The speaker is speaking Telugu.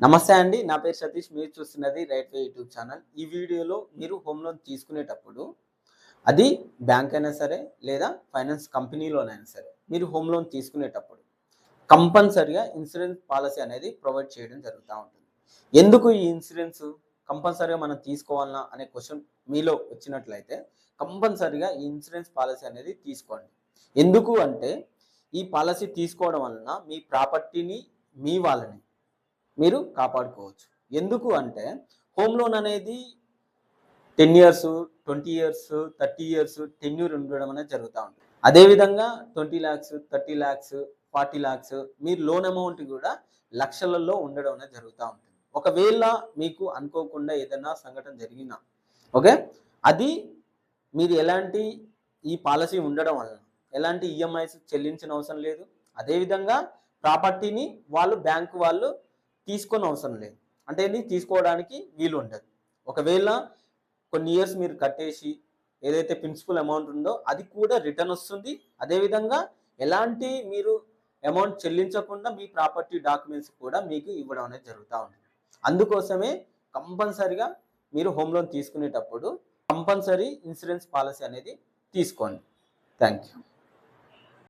నమస్తే అండి. నా పేరు సతీష్. మీరు చూస్తున్నది రైట్ వే యూట్యూబ్ ఛానల్. ఈ వీడియోలో మీరు హోమ్ లోన్ తీసుకునేటప్పుడు అది బ్యాంక్ అయినా సరే లేదా ఫైనాన్స్ కంపెనీలోనైనా సరే మీరు హోమ్ లోన్ తీసుకునేటప్పుడు కంపల్సరిగా ఇన్సూరెన్స్ పాలసీ అనేది ప్రొవైడ్ చేయడం జరుగుతూ ఉంటుంది. ఎందుకు ఈ ఇన్సూరెన్స్ కంపల్సరిగా మనం తీసుకోవాలన్నా అనే క్వశ్చన్ మీలో వచ్చినట్లయితే కంపల్సరిగా ఈ ఇన్సూరెన్స్ పాలసీ అనేది తీసుకోండి. ఎందుకు అంటే ఈ పాలసీ తీసుకోవడం వలన మీ ప్రాపర్టీని మీ వాళ్ళని మీరు కాపాడుకోవచ్చు. ఎందుకు అంటే హోమ్ లోన్ అనేది ten years twenty years thirty years tenure ఉండడం అనేది జరుగుతూ ఉంటుంది. అదేవిధంగా twenty lakhs thirty lakhs forty lakhs మీరు లోన్ అమౌంట్ కూడా లక్షలలో ఉండడం అనేది జరుగుతూ ఉంటుంది. ఒకవేళ మీకు అనుకోకుండా ఏదైనా సంఘటన జరిగినా ఓకే? అది మీరు ఎలాంటి ఈ పాలసీ ఉండడం వలన ఎలాంటి ఈఎంఐస్ చెల్లించిన అవసరం లేదు. అదేవిధంగా ప్రాపర్టీని వాళ్ళు బ్యాంకు వాళ్ళు తీసుకొని అవసరం లేదు. అంటే ఏంటి తీసుకోవడానికి వీలు ఉండదు. ఒకవేళ కొన్ని ఇయర్స్ మీరు కట్టేసి ఏదైతే ప్రిన్సిపల్ అమౌంట్ ఉందో అది కూడా రిటర్న్ వస్తుంది. అదేవిధంగా ఎలాంటి మీరు అమౌంట్ చెల్లించకుండా మీ ప్రాపర్టీ డాక్యుమెంట్స్ కూడా మీకు ఇవ్వడం అనేది జరుగుతూ ఉంటుంది. అందుకోసమే కంపల్సరిగా మీరు హోమ్ లోన్ తీసుకునేటప్పుడు కంపల్సరీ ఇన్సూరెన్స్ పాలసీ అనేది తీసుకోండి. Thank you